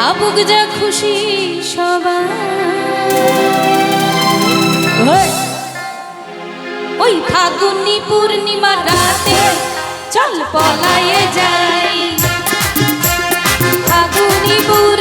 ভাবুক যা খুশি সবাই ওই ফাগুনি পূর্ণিমা রাতে চল পলায়ে যাই। ফাগুনি পূর্ণিমা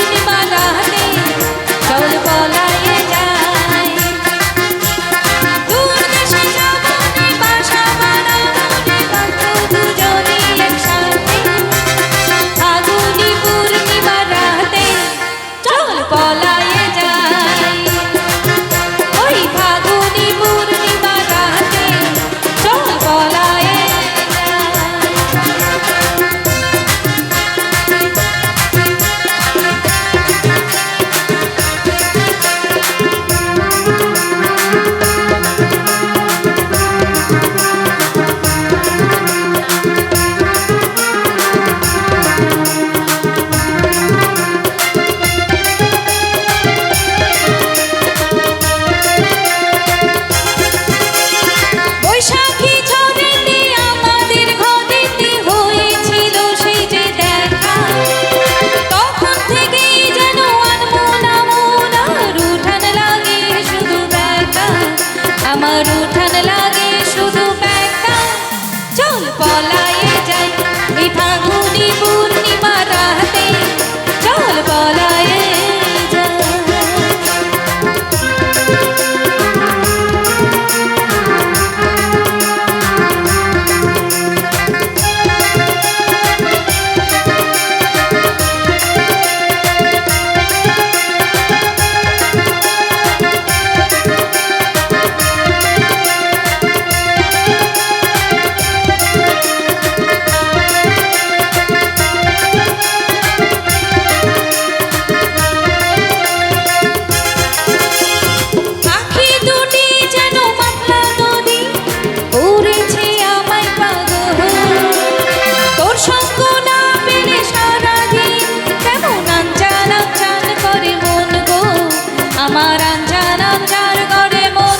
টান টান আবদার করে মন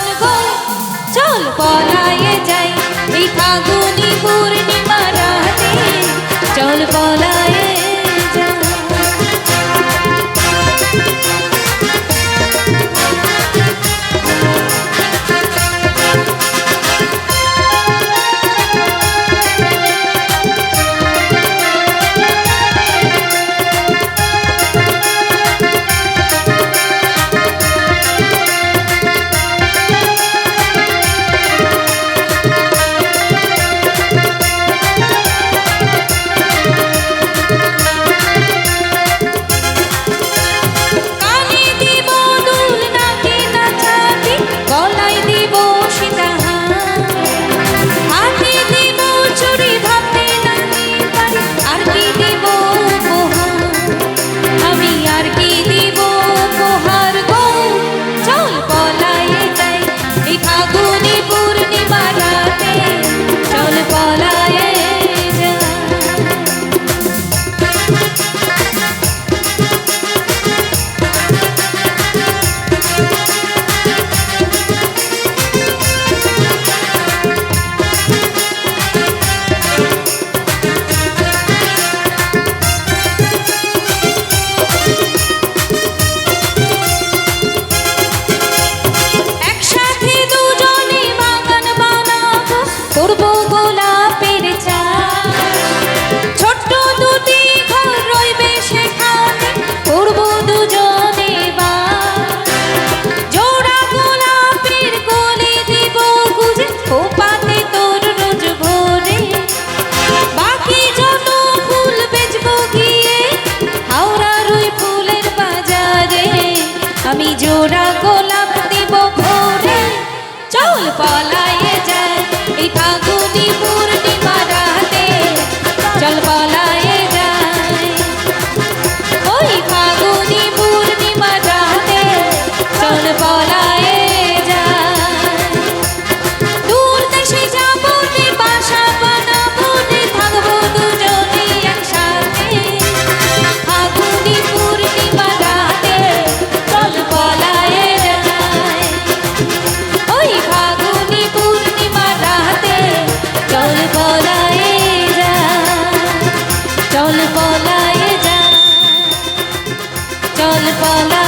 পলা চল পালা